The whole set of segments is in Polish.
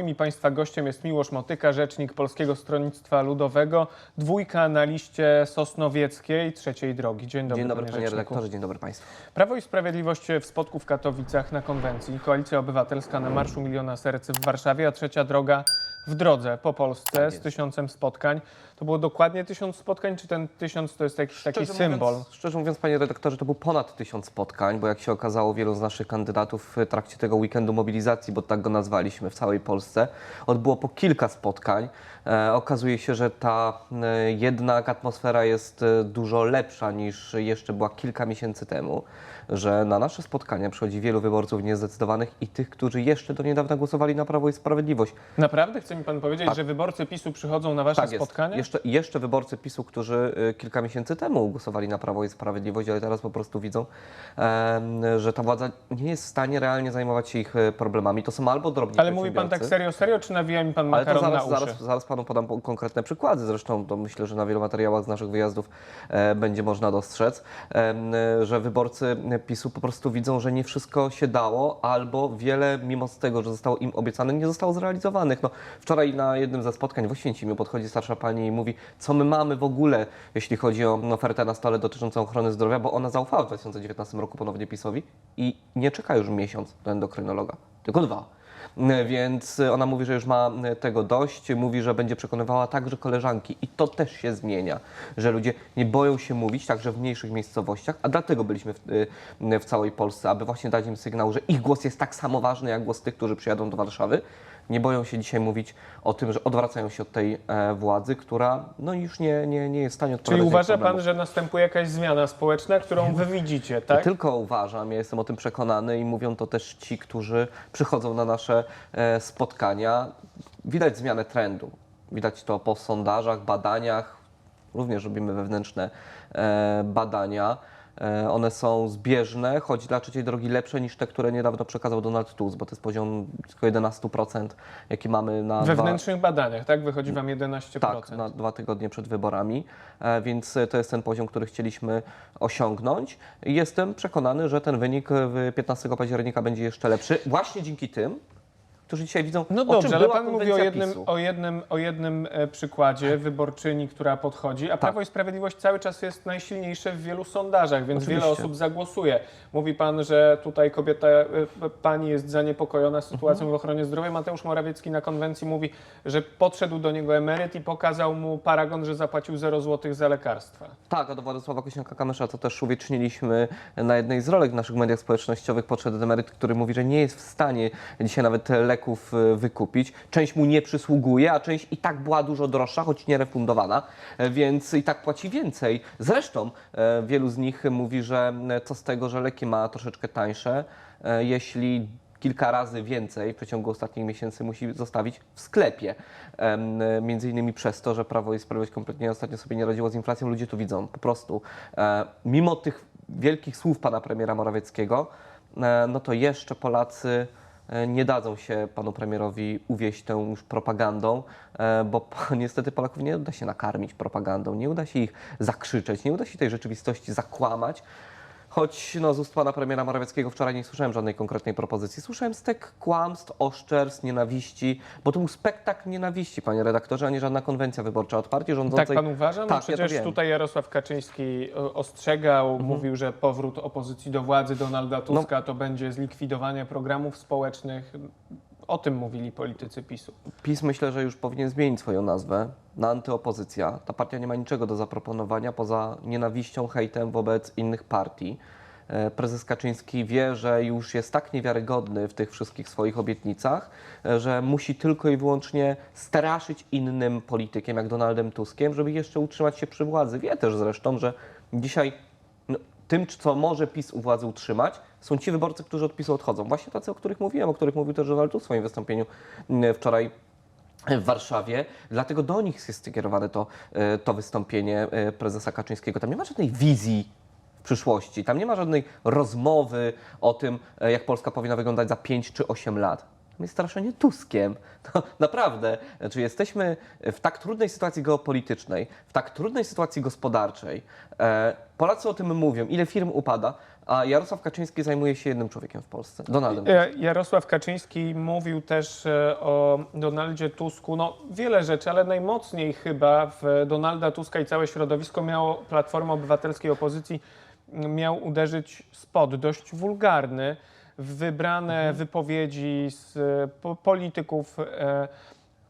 moim i Państwa gościem jest Miłosz Motyka, rzecznik Polskiego Stronnictwa Ludowego, dwójka na liście Sosnowieckiej Trzeciej Drogi. Dzień dobry, Dzień dobry panie panie redaktorze, dzień dobry państwu. Prawo i Sprawiedliwość w Spodku w Katowicach na konwencji, Koalicja Obywatelska na Marszu Miliona Serc w Warszawie, a Trzecia Droga w drodze po Polsce z jest. tysiącem spotkań. To było dokładnie tysiąc spotkań, czy ten tysiąc to jest jakiś taki Szczerze symbol? Mówiąc, szczerze mówiąc, panie redaktorze, to był ponad tysiąc spotkań, bo jak się okazało, wielu z naszych kandydatów w trakcie tego weekendu mobilizacji, bo tak go nazwaliśmy w całej Polsce, odbyło po kilka spotkań. E, okazuje się, że ta e, jednak atmosfera jest e, dużo lepsza niż jeszcze była kilka miesięcy temu, że na nasze spotkania przychodzi wielu wyborców niezdecydowanych i tych, którzy jeszcze do niedawna głosowali na Prawo i Sprawiedliwość. Naprawdę chce mi Pan powiedzieć, Tak. że wyborcy PiSu przychodzą na Wasze Tak jest. spotkania? Jeszcze, jeszcze wyborcy PiSu, którzy y, kilka miesięcy temu głosowali na Prawo i Sprawiedliwość, ale teraz po prostu widzą, że ta władza nie jest w stanie realnie zajmować się ich y, problemami. To są albo drobni Ale mówi Pan tak serio, serio, czy nawija mi Pan ale to makaron zaraz, na uszy? zaraz, zaraz panu podam po- konkretne przykłady. Zresztą to myślę, że na wielu materiałach z naszych wyjazdów e, będzie można dostrzec, że wyborcy PiSu po prostu widzą, że nie wszystko się dało, albo wiele mimo tego, że zostało im obiecane, nie zostało zrealizowanych. No, wczoraj na jednym ze spotkań w Oświęcimiu podchodzi starsza pani i mówi, co my mamy w ogóle, jeśli chodzi o ofertę na stole dotyczącą ochrony zdrowia, bo ona zaufała w 2019 roku ponownie PiSowi i nie czeka już miesiąc do endokrynologa, tylko dwa. Więc ona mówi, że już ma tego dość, mówi, że będzie przekonywała także koleżanki i to też się zmienia, że ludzie nie boją się mówić, także w mniejszych miejscowościach, a dlatego byliśmy w, w całej Polsce, aby właśnie dać im sygnał, że ich głos jest tak samo ważny jak głos tych, którzy przyjadą do Warszawy. Nie boją się dzisiaj mówić o tym, że odwracają się od tej e, władzy, która no już nie, nie, nie jest w stanie Czyli odpowiadać ich uważa. Pan, że następuje jakaś zmiana społeczna, którą Wy widzicie, tak? Nie tylko uważam, ja jestem o tym przekonany i mówią to też ci, którzy przychodzą na nasze e, spotkania. Widać zmianę trendu. Widać to po sondażach, badaniach. Również robimy wewnętrzne e, badania. E, one są zbieżne, choć dla trzeciej drogi lepsze niż te, które niedawno przekazał Donald Tusk, bo to jest poziom tylko 11%, jaki mamy na W dwa, wewnętrznych badaniach, tak? Wychodzi Wam 11%. tak, na dwa tygodnie przed wyborami, e, więc to jest ten poziom, który chcieliśmy osiągnąć. Jestem przekonany, że ten wynik w 15 października będzie jeszcze lepszy, właśnie dzięki tym, którzy dzisiaj widzą, No dobrze, ale Pan mówi o jednym, o jednym, o jednym e, przykładzie wyborczyni, która podchodzi, Tak. a Prawo i Sprawiedliwość cały czas jest najsilniejsze w wielu sondażach, więc wiele Oczywiście. osób zagłosuje. Mówi Pan, że tutaj kobieta, e, Pani jest zaniepokojona sytuacją Mhm. w ochronie zdrowia. Mateusz Morawiecki na konwencji mówi, że podszedł do niego emeryt i pokazał mu paragon, że zapłacił 0 zł za lekarstwa. Tak, a do Władysława Kośniaka-Kamysza to też uwieczniliśmy na jednej z rolek w naszych mediach społecznościowych. Podszedł emeryt, który mówi, że nie jest w stanie dzisiaj nawet leków e, wykupić. Część mu nie przysługuje, a część i tak była dużo droższa, choć nie refundowana, e, więc i tak płaci więcej. Zresztą e, wielu z nich mówi, że co z tego, że leki ma troszeczkę tańsze, jeśli kilka razy więcej w przeciągu ostatnich miesięcy musi zostawić w sklepie. Między innymi przez to, że Prawo i Sprawiedliwość kompletnie ostatnio sobie nie radziło z inflacją, ludzie to widzą po prostu. Mimo tych wielkich słów pana premiera Morawieckiego, no to jeszcze Polacy nie dadzą się panu premierowi uwieść tą już propagandą, e, bo niestety Polaków nie uda się nakarmić propagandą, nie uda się ich zakrzyczeć, nie uda się tej rzeczywistości zakłamać. Choć no, z ust pana premiera Morawieckiego wczoraj nie słyszałem żadnej konkretnej propozycji. Słyszałem stek kłamstw, oszczerstw, nienawiści, bo to był spektakl nienawiści, panie redaktorze, a nie żadna konwencja wyborcza od partii rządzącej. Tak pan uważa? No Tak, ja to przecież wiem. tutaj Jarosław Kaczyński o- ostrzegał, mówił, że powrót opozycji do władzy Donalda Tuska to będzie zlikwidowanie programów społecznych. O tym mówili politycy PiSu. PiS myślę, że już powinien zmienić swoją nazwę na antyopozycja. Ta partia nie ma niczego do zaproponowania poza nienawiścią, hejtem wobec innych partii. E, Prezes Kaczyński wie, że już jest tak niewiarygodny w tych wszystkich swoich obietnicach, e, że musi tylko i wyłącznie straszyć innym politykiem, jak Donaldem Tuskiem, żeby jeszcze utrzymać się przy władzy. Wie też zresztą, że dzisiaj no, tym, co może PiS u władzy utrzymać, są ci wyborcy, którzy od PiSu odchodzą. Właśnie tacy, o których mówiłem, o których mówił też Donald Tusk w swoim wystąpieniu mm, wczoraj w Warszawie. Dlatego do nich jest skierowane to, e, to wystąpienie e, prezesa Kaczyńskiego. Tam nie ma żadnej wizji przyszłości, tam nie ma żadnej rozmowy o tym, e, jak Polska powinna wyglądać za 5 czy 8 lat. My straszenie Tuskiem. No, naprawdę, znaczy jesteśmy w tak trudnej sytuacji geopolitycznej, w tak trudnej sytuacji gospodarczej. E, Polacy o tym mówią, ile firm upada, a Jarosław Kaczyński zajmuje się jednym człowiekiem w Polsce, Donaldem. E, Jarosław Kaczyński mówił też e, o Donaldzie Tusku, no wiele rzeczy, ale najmocniej chyba w Donalda Tuska i całe środowisko miało Platforma Obywatelskiej Opozycji miał uderzyć spod, dość wulgarny, wybrane wypowiedzi z e, po, polityków e,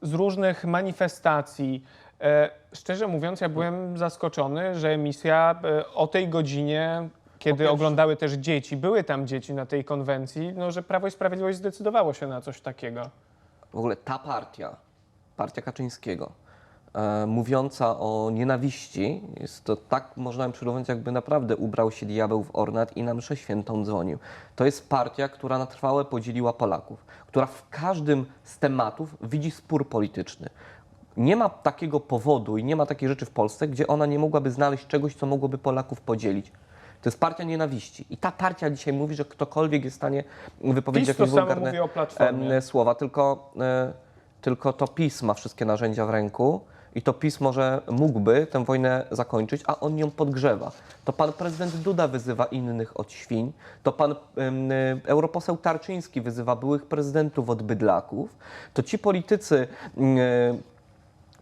z różnych manifestacji. E, Szczerze mówiąc, ja byłem zaskoczony, że emisja e, o tej godzinie, kiedy oglądały też dzieci, były tam dzieci na tej konwencji, no, że Prawo i Sprawiedliwość zdecydowało się na coś takiego. W ogóle ta partia, partia Kaczyńskiego, mówiąca o nienawiści, jest to tak, można ją przyrównać, jakby naprawdę ubrał się diabeł w ornat i na mszę świętą dzwonił. To jest partia, która na trwałe podzieliła Polaków, która w każdym z tematów widzi spór polityczny. Nie ma takiego powodu i nie ma takiej rzeczy w Polsce, gdzie ona nie mogłaby znaleźć czegoś, co mogłoby Polaków podzielić. To jest partia nienawiści. I ta partia dzisiaj mówi, że ktokolwiek jest w stanie wypowiedzieć PiS jakieś wulgarne słowa, tylko, e, tylko to PiS ma wszystkie narzędzia w ręku i to PiS może mógłby tę wojnę zakończyć, a on ją podgrzewa. To pan prezydent Duda wyzywa innych od świń, to pan e, europoseł Tarczyński wyzywa byłych prezydentów od bydlaków, to ci politycy e,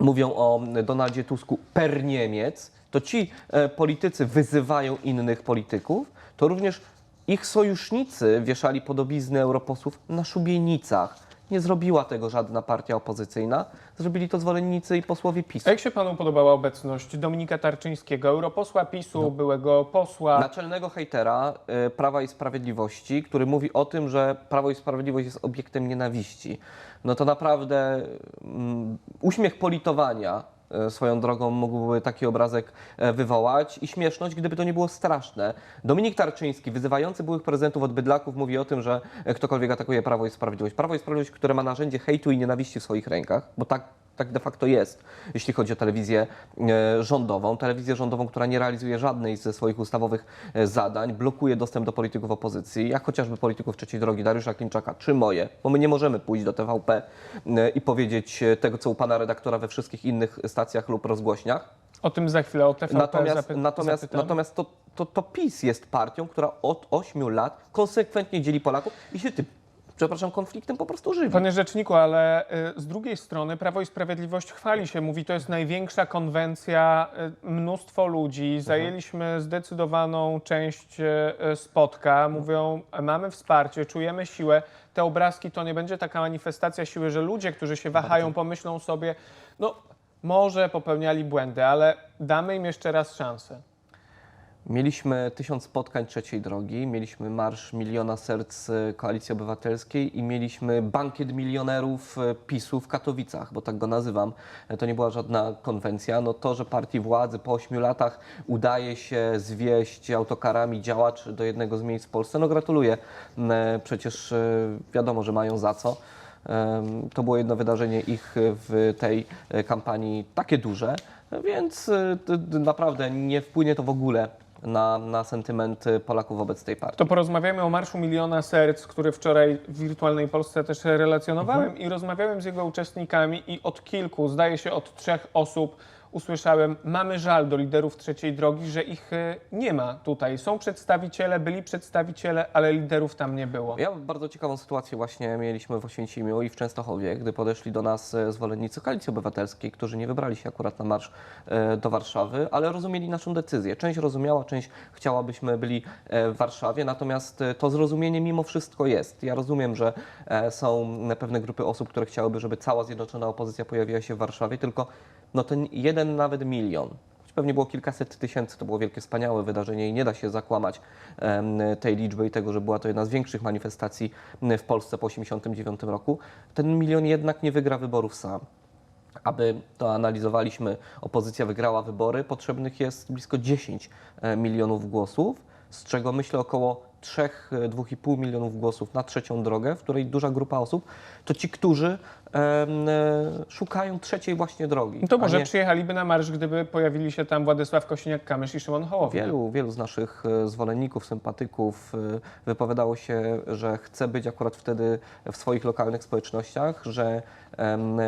mówią o Donaldzie Tusku per Niemiec, to ci e, politycy wyzywają innych polityków, to również ich sojusznicy wieszali podobizny europosłów na szubienicach. Nie zrobiła tego żadna partia opozycyjna, zrobili to zwolennicy i posłowie PiSu. A jak się panu podobała obecność Dominika Tarczyńskiego, europosła PiSu, No. byłego posła? Naczelnego hejtera e, Prawa i Sprawiedliwości, który mówi o tym, że Prawo i Sprawiedliwość jest obiektem nienawiści. No to naprawdę mm, uśmiech politowania swoją drogą mógłby taki obrazek e, wywołać i śmieszność, gdyby to nie było straszne. Dominik Tarczyński, wyzywający byłych prezydentów od bydlaków, mówi o tym, że e, ktokolwiek atakuje Prawo i Sprawiedliwość. Prawo i Sprawiedliwość, które ma narzędzie hejtu i nienawiści w swoich rękach, bo tak tak de facto jest, jeśli chodzi o telewizję e, rządową. Telewizję rządową, która nie realizuje żadnej ze swoich ustawowych e, zadań, blokuje dostęp do polityków opozycji, jak chociażby polityków trzeciej drogi Dariusza Klimczaka, czy moje, bo my nie możemy pójść do TVP e, i powiedzieć tego, co u pana redaktora we wszystkich innych stacjach lub rozgłośniach. O tym za chwilę, o TVP Natomiast, zapy- natomiast, zapytam. natomiast to, to, to PiS jest partią, która od 8 lat konsekwentnie dzieli Polaków i się tym, przepraszam, konfliktem po prostu żywi. Panie rzeczniku, ale y, z drugiej strony Prawo i Sprawiedliwość chwali się, mówi, to jest największa konwencja, y, mnóstwo ludzi, zajęliśmy zdecydowaną część y, spotka, mówią, mamy wsparcie, czujemy siłę. Te obrazki to nie będzie taka manifestacja siły, że ludzie, którzy się wahają, pomyślą sobie, no może popełniali błędy, ale damy im jeszcze raz szansę. Mieliśmy tysiąc spotkań trzeciej drogi, mieliśmy Marsz Miliona Serc e, Koalicji Obywatelskiej i mieliśmy bankiet milionerów e, PiSu w Katowicach, bo tak go nazywam. E, To nie była żadna konwencja. No to, że partii władzy po ośmiu latach udaje się zwieść autokarami działacz do jednego z miejsc w Polsce, no gratuluję. M, e, Przecież wiadomo, że mają za co. To było jedno wydarzenie ich w tej kampanii takie duże, więc d- d- naprawdę nie wpłynie to w ogóle na, na sentyment e, Polaków wobec tej partii. To porozmawiamy o Marszu Miliona Serc, który wczoraj w Wirtualnej Polsce też relacjonowałem i rozmawiałem z jego uczestnikami i od kilku, zdaje się od trzech osób usłyszałem, mamy żal do liderów trzeciej drogi, że ich e, nie ma tutaj. Są przedstawiciele, byli przedstawiciele, ale liderów tam nie było. Ja bardzo ciekawą sytuację właśnie mieliśmy w Oświęcimiu i w Częstochowie, gdy podeszli do nas e, zwolennicy Koalicji Obywatelskiej, którzy nie wybrali się akurat na marsz e, do Warszawy, ale rozumieli naszą decyzję. Część rozumiała, część chciałabyśmy byli w Warszawie, natomiast to zrozumienie mimo wszystko jest. Ja rozumiem, że są pewne grupy osób, które chciałyby, żeby cała zjednoczona opozycja pojawiła się w Warszawie, tylko no ten jeden nawet milion, pewnie było kilkaset tysięcy, to było wielkie, wspaniałe wydarzenie i nie da się zakłamać tej liczby i tego, że była to jedna z większych manifestacji w Polsce po 1989 roku. Ten milion jednak nie wygra wyborów sam. Aby to analizowaliśmy, opozycja wygrała wybory, potrzebnych jest blisko 10 e, milionów głosów, z czego myślę około 3-2,5 milionów głosów na trzecią drogę, w której duża grupa osób to ci, którzy e, szukają trzeciej właśnie drogi. To może nie- przyjechaliby na marsz, gdyby pojawili się tam Władysław Kosiniak-Kamysz i Szymon Hołownia. Wielu, wielu z naszych e, zwolenników, sympatyków e, wypowiadało się, że chce być akurat wtedy w swoich lokalnych społecznościach, że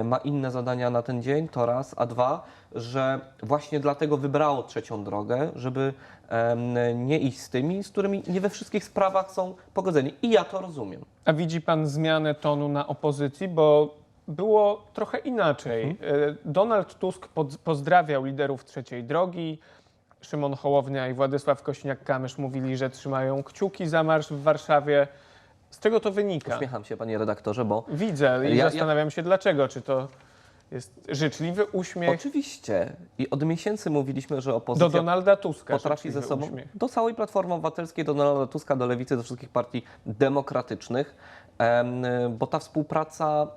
ma inne zadania na ten dzień, to raz, a dwa, że właśnie dlatego wybrało trzecią drogę, żeby nie iść z tymi, z którymi nie we wszystkich sprawach są pogodzeni. I ja to rozumiem. A widzi pan zmianę tonu na opozycji, bo było trochę inaczej. Mhm. E, Donald Tusk pozdrawiał liderów trzeciej drogi. Szymon Hołownia i Władysław Kośniak-Kamysz mówili, że trzymają kciuki za marsz w Warszawie. Z czego to wynika? Uśmiecham się, panie redaktorze, bo Widzę i Ja- ja- zastanawiam się dlaczego. Czy to jest życzliwy uśmiech oczywiście i od miesięcy mówiliśmy, że do opozycja Donalda Tuska? potrafi ze sobą, Uśmiech. do całej Platformy Obywatelskiej, do Donalda Tuska, do Lewicy, do wszystkich partii demokratycznych, em, bo ta współpraca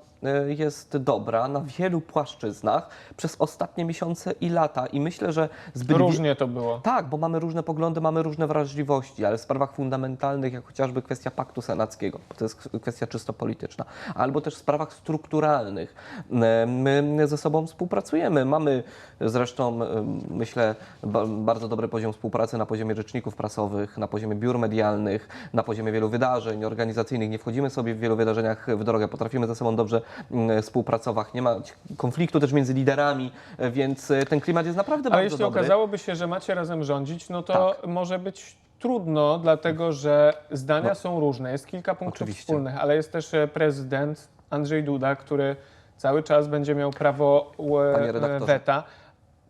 jest dobra na wielu płaszczyznach przez ostatnie miesiące i lata i myślę, że zbyt... Różnie to było. Tak, bo mamy różne poglądy, mamy różne wrażliwości, ale w sprawach fundamentalnych, jak chociażby kwestia paktu senackiego, bo to jest kwestia czysto polityczna, albo też w sprawach strukturalnych, e, my ze sobą współpracujemy. Mamy zresztą, e, myślę, ba- bardzo dobry poziom współpracy na poziomie rzeczników prasowych, na poziomie biur medialnych, na poziomie wielu wydarzeń organizacyjnych. Nie wchodzimy sobie w wielu wydarzeniach w drogę, potrafimy ze sobą dobrze współpracować. Nie ma konfliktu też między liderami, e, więc e, ten klimat jest naprawdę Ale bardzo jeśli dobry. okazało się, że macie razem rządzić, no to może być trudno, dlatego że zdania No. są różne. Jest kilka punktów Oczywiście. wspólnych, ale jest też e, prezydent Andrzej Duda, który cały czas będzie miał prawo weta.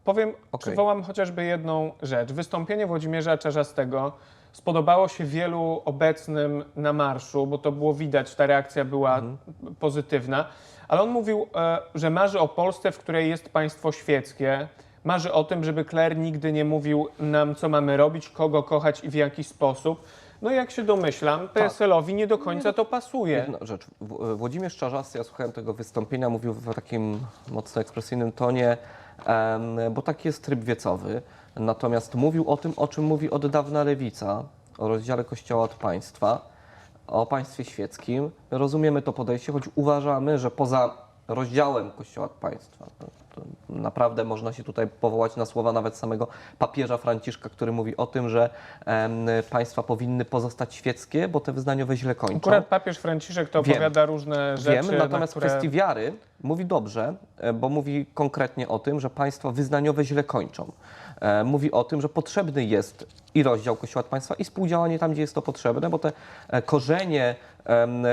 Powiem, Okej. przywołam chociażby jedną rzecz. Wystąpienie Włodzimierza Czarzastego spodobało się wielu obecnym na marszu, bo to było widać, ta reakcja była Mhm. pozytywna. Ale on mówił, e, że marzy o Polsce, w której jest państwo świeckie. Marzy o tym, żeby Kler nigdy nie mówił nam, co mamy robić, kogo kochać i w jaki sposób. No jak się domyślam, PSL-owi nie do końca to pasuje. Jedna rzecz. W- Włodzimierz Czarzasty, ja słuchałem tego wystąpienia, mówił w takim mocno ekspresyjnym tonie, em, bo taki jest tryb wiecowy. Natomiast mówił o tym, o czym mówi od dawna lewica, o rozdziale Kościoła od państwa, o państwie świeckim. Rozumiemy to podejście, choć uważamy, że poza rozdziałem Kościoła od państwa, naprawdę można się tutaj powołać na słowa nawet samego papieża Franciszka, który mówi o tym, że em, państwa powinny pozostać świeckie, bo te wyznaniowe źle kończą. Akurat papież Franciszek to Wiem. opowiada różne rzeczy, Wiem, natomiast na w które... kwestii wiary mówi dobrze, e, bo mówi konkretnie o tym, że państwa wyznaniowe źle kończą. E, Mówi o tym, że potrzebny jest i rozdział Kościoła od państwa, i współdziałanie tam, gdzie jest to potrzebne, bo te e, korzenie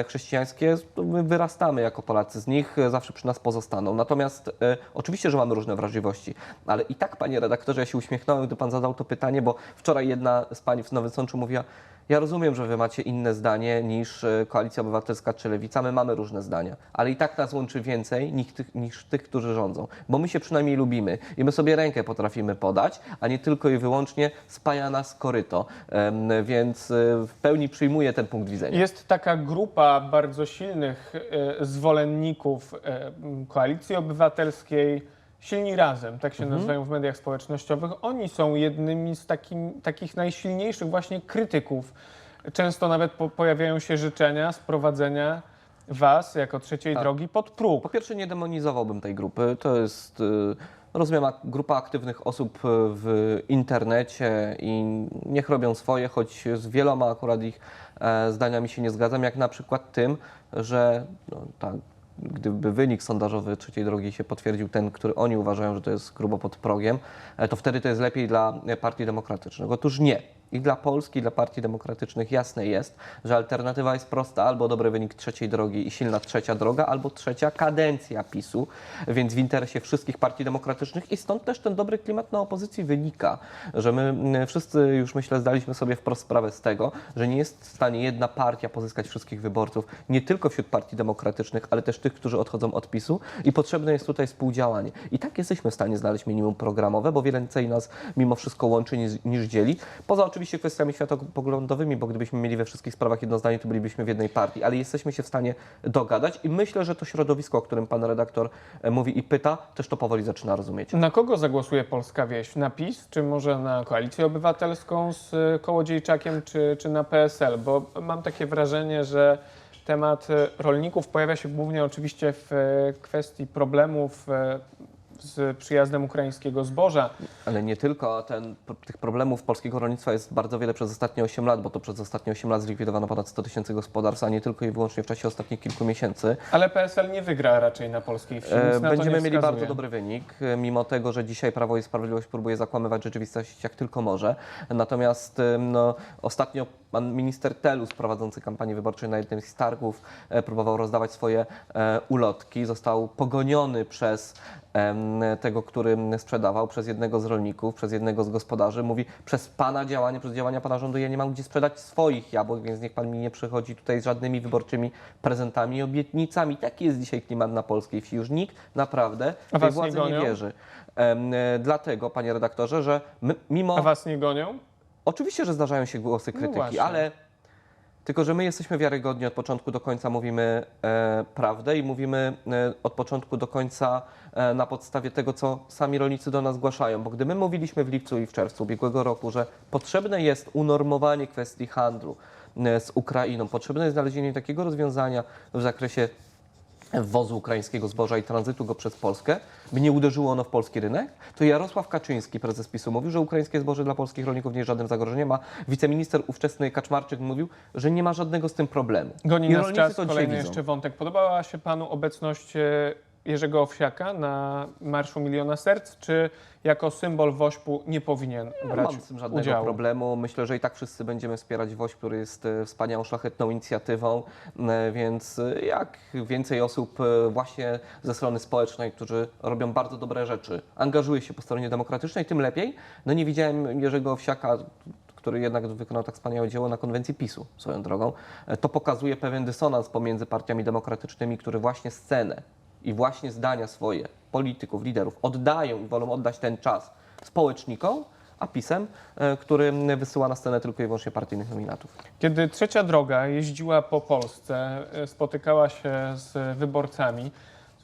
chrześcijańskie, my wyrastamy jako Polacy z nich, e, zawsze przy nas pozostaną. Natomiast oczywiście, że mamy różne wrażliwości, ale i tak, panie redaktorze, ja się uśmiechnąłem, gdy pan zadał to pytanie, bo wczoraj jedna z pań w Nowym Sączu mówiła, ja rozumiem, że wy macie inne zdanie niż e, Koalicja Obywatelska czy Lewica. My mamy różne zdania, ale i tak nas łączy więcej niż tych, niż tych, którzy rządzą. Bo my się przynajmniej lubimy i my sobie rękę potrafimy podać, a nie tylko i wyłącznie spaja nas koryto. Więc e, w pełni przyjmuję ten punkt widzenia. Jest taka grupa bardzo silnych e, zwolenników koalicji obywatelskiej, Silni Razem, tak się nazywają w mediach społecznościowych. Oni są jednymi z takim, takich najsilniejszych właśnie krytyków. Często nawet po, pojawiają się życzenia sprowadzenia was jako trzeciej Tak. drogi pod próg. Po pierwsze, nie demonizowałbym tej grupy. To jest, y, rozumiem, grupa aktywnych osób y, w internecie i niech robią swoje, choć z wieloma akurat ich e, zdaniami się nie zgadzam, jak na przykład tym, że no, tak, gdyby wynik sondażowy trzeciej drogi się potwierdził, ten, który oni uważają, że to jest grubo pod progiem, e, to wtedy to jest lepiej dla Partii Demokratycznych. Otóż nie. I dla Polski, dla Partii Demokratycznych jasne jest, że alternatywa jest prosta, albo dobry wynik trzeciej drogi i silna trzecia droga, albo trzecia kadencja PiSu, więc w interesie wszystkich partii demokratycznych i stąd też ten dobry klimat na opozycji wynika, że my wszyscy już myślę zdaliśmy sobie wprost sprawę z tego, że nie jest w stanie jedna partia pozyskać wszystkich wyborców, nie tylko wśród partii demokratycznych, ale też tych, którzy odchodzą od PiSu i potrzebne jest tutaj współdziałanie. I tak jesteśmy w stanie znaleźć minimum programowe, bo więcej nas mimo wszystko łączy niż, niż dzieli. Poza oczywiście kwestiami światopoglądowymi, bo gdybyśmy mieli we wszystkich sprawach jedno zdanie, to bylibyśmy w jednej partii, ale jesteśmy się w stanie dogadać i myślę, że to środowisko, o którym pan redaktor e, mówi i pyta, też to powoli zaczyna rozumieć. Na kogo zagłosuje polska wieś? Na PiS, czy może na koalicję obywatelską z y, Kołodziejczakiem, czy, czy na PSL? Bo mam takie wrażenie, że temat e, rolników pojawia się głównie oczywiście w e, kwestii problemów e, z przyjazdem ukraińskiego zboża. Ale nie tylko, ten, tych problemów polskiego rolnictwa jest bardzo wiele przez ostatnie 8 lat, bo to przez ostatnie 8 lat zlikwidowano ponad 100 tysięcy gospodarstw, a nie tylko i wyłącznie w czasie ostatnich kilku miesięcy. Ale PSL nie wygra raczej na polskiej wsi. E, Będziemy mieli bardzo dobry wynik, mimo tego, że dzisiaj Prawo i Sprawiedliwość próbuje zakłamywać rzeczywistość jak tylko może. Natomiast no, ostatnio pan minister Telus prowadzący kampanię wyborczą na jednym z targów e, próbował rozdawać swoje e, ulotki. Został pogoniony przez tego, który sprzedawał, przez jednego z rolników, przez jednego z gospodarzy. Mówi, przez pana działanie, przez działania pana rządu ja nie mam gdzie sprzedać swoich jabłek, więc niech pan mi nie przychodzi tutaj z żadnymi wyborczymi prezentami i obietnicami. Taki jest dzisiaj klimat na polskiej wsi. Już nikt naprawdę A tej nie władzy nie, gonią? wierzy. E, dlatego, panie redaktorze, że my, mimo... A was nie gonią? Oczywiście, że zdarzają się głosy No krytyki, właśnie. ale tylko, że my jesteśmy wiarygodni od początku do końca, mówimy e, prawdę i mówimy e, od początku do końca e, na podstawie tego, co sami rolnicy do nas zgłaszają. Bo gdy my mówiliśmy w lipcu i w czerwcu ubiegłego roku, że potrzebne jest unormowanie kwestii handlu e, z Ukrainą, potrzebne jest znalezienie takiego rozwiązania w zakresie wwozu ukraińskiego zboża i tranzytu go przez Polskę, by nie uderzyło ono w polski rynek, to Jarosław Kaczyński, prezes PiSu, mówił, że ukraińskie zboże dla polskich rolników nie jest żadnym zagrożeniem, a wiceminister ówczesny Kaczmarczyk mówił, że nie ma żadnego z tym problemu. Goni I nas czas. to Kolejny widzą. jeszcze wątek. Podobała się panu obecność e, Jerzego Owsiaka na Marszu Miliona Serc, czy jako symbol WOŚP-u nie powinien Nie brać mam z tym żadnego udziału? problemu. Myślę, że i tak wszyscy będziemy wspierać WOŚ, który jest e, wspaniałą, szlachetną inicjatywą, e, więc e, jak więcej osób właśnie ze strony społecznej, którzy robią bardzo dobre rzeczy, angażuje się po stronie demokratycznej, tym lepiej. No nie widziałem Jerzego Owsiaka, który jednak wykonał tak wspaniałe dzieło na konwencji PiSu, swoją drogą. To pokazuje pewien dysonans pomiędzy partiami demokratycznymi, które właśnie scenę i właśnie zdania swoje polityków, liderów oddają i wolą oddać ten czas społecznikom, a PiSem, e, który wysyła na scenę tylko i wyłącznie partyjnych nominatów. Kiedy Trzecia Droga jeździła po Polsce, e, spotykała się z wyborcami,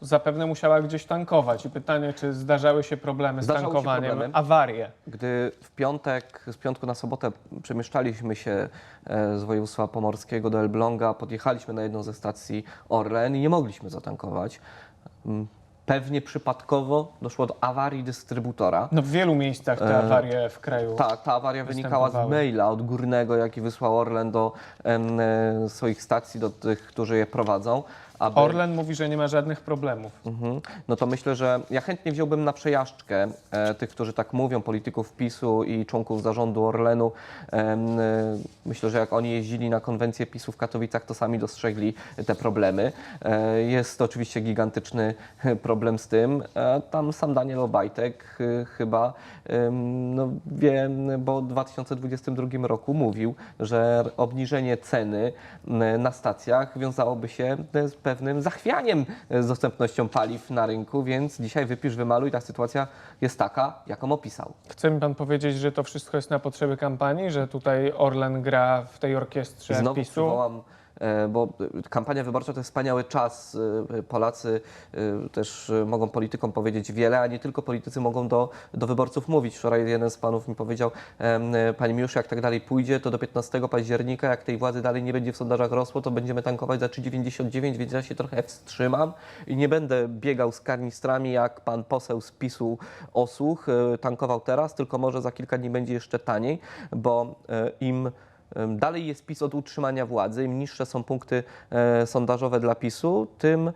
zapewne musiała gdzieś tankować. I pytanie, czy zdarzały się problemy Zdarzały z się tankowaniem, problemy. awarie? Gdy w piątek, z piątku na sobotę przemieszczaliśmy się e, z województwa pomorskiego do Elbląga, podjechaliśmy na jedną ze stacji Orlen i nie mogliśmy zatankować. Mm, Pewnie przypadkowo doszło do awarii dystrybutora. No w wielu miejscach te E, awarie w kraju. Tak, ta awaria wynikała z maila odgórnego, jaki wysłał Orlen do em, e, swoich stacji, do tych, którzy je prowadzą. Aby... Orlen mówi, że nie ma żadnych problemów. Mhm. No to myślę, że ja chętnie wziąłbym na przejażdżkę e, tych, którzy tak mówią, polityków PiSu i członków zarządu Orlenu. E, myślę, że jak oni jeździli na konwencję PiSu w Katowicach, to sami dostrzegli te problemy. E, jest oczywiście gigantyczny problem z tym. E, tam sam Daniel Obajtek e, chyba em, no, wie, bo w 2022 roku mówił, że obniżenie ceny na stacjach wiązałoby się z pewnym zachwianiem e, z dostępnością paliw na rynku, więc dzisiaj wypisz, wymaluj, ta sytuacja jest taka, jaką opisał. Chce mi pan powiedzieć, że to wszystko jest na potrzeby kampanii, że tutaj Orlen gra w tej orkiestrze Znowu PiSu? przywołam, bo e, kampania wyborcza to jest wspaniały czas. E, Polacy e, też mogą politykom powiedzieć wiele, a nie tylko politycy mogą do, do wyborców mówić. Wczoraj jeden z panów mi powiedział, em, panie Miłoszu, jak tak dalej pójdzie, to do 15 października, jak tej władzy dalej nie będzie w sondażach rosło, to będziemy tankować za 3,99, więc ja się trochę wstrzymam i nie będę biegał z karnistrami jak pan poseł z PiSu Osłuch, tankował teraz, tylko może za kilka dni będzie jeszcze taniej, bo im Dalej jest PiS od utrzymania władzy. Im niższe są punkty e, sondażowe dla PiSu, tym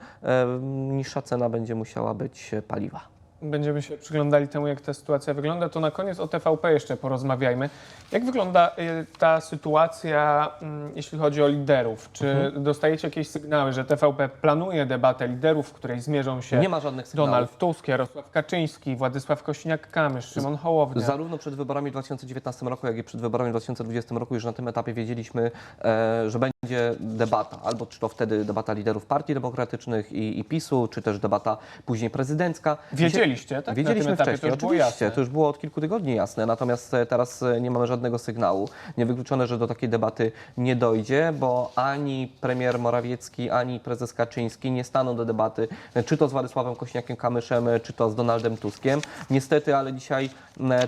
niższa cena będzie musiała być paliwa. Będziemy się przyglądali temu, jak ta sytuacja wygląda. To na koniec o TVP jeszcze porozmawiajmy. Jak wygląda y, ta sytuacja, mm, jeśli chodzi o liderów? Czy Mhm. dostajecie jakieś sygnały, że TVP planuje debatę liderów, w której zmierzą się Nie ma żadnych sygnałów. Donald Tusk, Jarosław Kaczyński, Władysław Kośniak-Kamysz, Szymon Hołownia? Zarówno przed wyborami w 2019 roku, jak i przed wyborami w 2020 roku już na tym etapie wiedzieliśmy, e, że będzie debata, albo czy to wtedy debata liderów partii demokratycznych i, i PiSu, czy też debata później prezydencka. Wiedzieliście, tak? Wiedzieliśmy wcześniej, to już było oczywiście, to już było od kilku tygodni jasne, natomiast e, teraz e, nie mamy żadnego sygnału. Niewykluczone, że do takiej debaty nie dojdzie, bo ani premier Morawiecki, ani prezes Kaczyński nie staną do debaty, e, czy to z Władysławem Kośniakiem-Kamyszem, czy to z Donaldem Tuskiem. Niestety, ale dzisiaj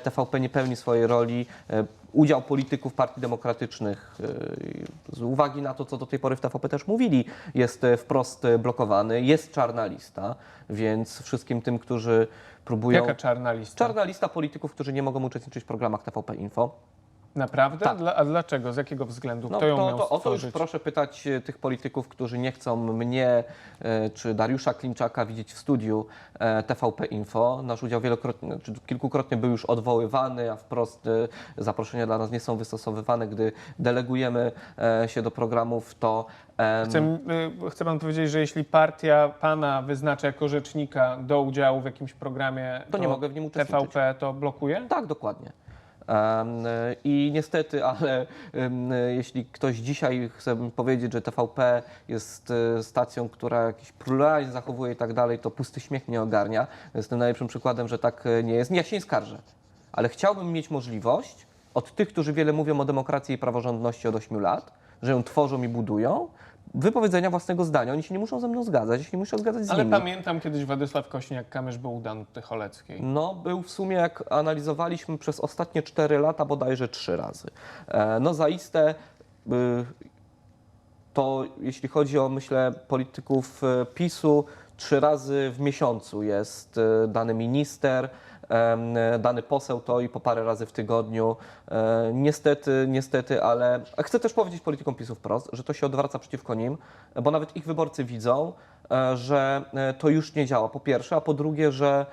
TVP nie pełni swojej roli. Udział polityków partii demokratycznych y, z uwagi na to, co do tej pory w TVP też mówili, jest e, wprost e, blokowany, jest czarna lista, więc wszystkim tym, którzy próbują... Jaka czarna lista? Czarna lista polityków, którzy nie mogą uczestniczyć w programach TVP Info. Naprawdę? Tak. Dla, a dlaczego? Z jakiego względu? No Kto ją to, miał to o to już proszę pytać e, tych polityków, którzy nie chcą mnie e, czy Dariusza Klimczaka widzieć w studiu e, TVP Info. Nasz udział wielokrotnie, czy kilkukrotnie był już odwoływany, a wprost zaproszenia dla nas nie są wystosowywane. Gdy delegujemy się do programów, to Chcę, chcę pan powiedzieć, że jeśli partia pana wyznacza jako rzecznika do udziału w jakimś programie To nie do mogę w nim uczestniczyć. TVP, to blokuje? Tak, dokładnie. E, I niestety, ale e, jeśli ktoś dzisiaj chce powiedzieć, że TVP jest e, stacją, która jakiś pluralizm zachowuje i tak dalej, to pusty śmiech mnie ogarnia. Jestem najlepszym przykładem, że tak nie jest. Ja się nie skarżę, ale chciałbym mieć możliwość od tych, którzy wiele mówią o demokracji i praworządności od 8 lat, że ją tworzą i budują, wypowiedzenia własnego zdania. Oni się nie muszą ze mną zgadzać, ja się nie muszę zgadzać z Ale nimi. pamiętam kiedyś Władysław Kośniak-Kamysz był u Danuty Choleckiej. No, był w sumie, jak analizowaliśmy przez ostatnie 4 lata, bodajże 3 razy. E, No, zaiste y, to jeśli chodzi o, myślę, polityków e, PiSu, trzy razy w miesiącu jest e, dany minister, dany poseł to i po parę razy w tygodniu. E, Niestety, niestety, ale chcę też powiedzieć politykom PiSu wprost, że to się odwraca przeciwko nim, bo nawet ich wyborcy widzą, e, że e, to już nie działa. Po pierwsze, a po drugie, że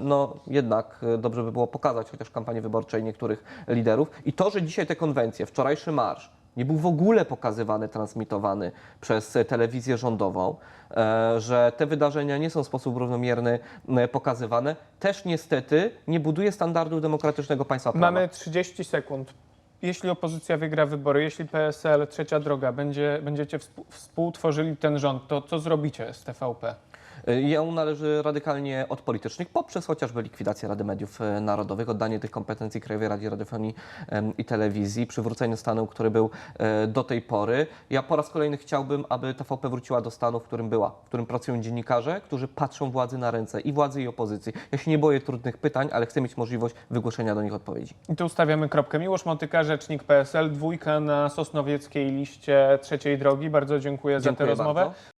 no jednak dobrze by było pokazać chociaż w kampanii wyborczej niektórych liderów. I to, że dzisiaj te konwencje, wczorajszy marsz, nie był w ogóle pokazywany, transmitowany przez telewizję rządową, e, że te wydarzenia nie są w sposób równomierny pokazywane, też niestety nie buduje standardów demokratycznego państwa prawa. Mamy 30 sekund. Jeśli opozycja wygra wybory, jeśli PSL, trzecia droga, będzie, będziecie współ- współtworzyli ten rząd, to co zrobicie z TVP? Ją należy radykalnie odpolitycznić poprzez chociażby likwidację Rady Mediów e, Narodowych, oddanie tych kompetencji Krajowej Radzie Radiofonii i Telewizji, przywrócenie stanu, który był e, do tej pory. Ja po raz kolejny chciałbym, aby TVP wróciła do stanu, w którym była, w którym pracują dziennikarze, którzy patrzą władzy na ręce i władzy i opozycji. Ja się nie boję trudnych pytań, ale chcę mieć możliwość wygłoszenia do nich odpowiedzi. I tu ustawiamy kropkę. Miłosz Motyka, rzecznik PSL, dwójka na sosnowieckiej liście trzeciej drogi. Bardzo dziękuję, za Dziękuję tę rozmowę. bardzo.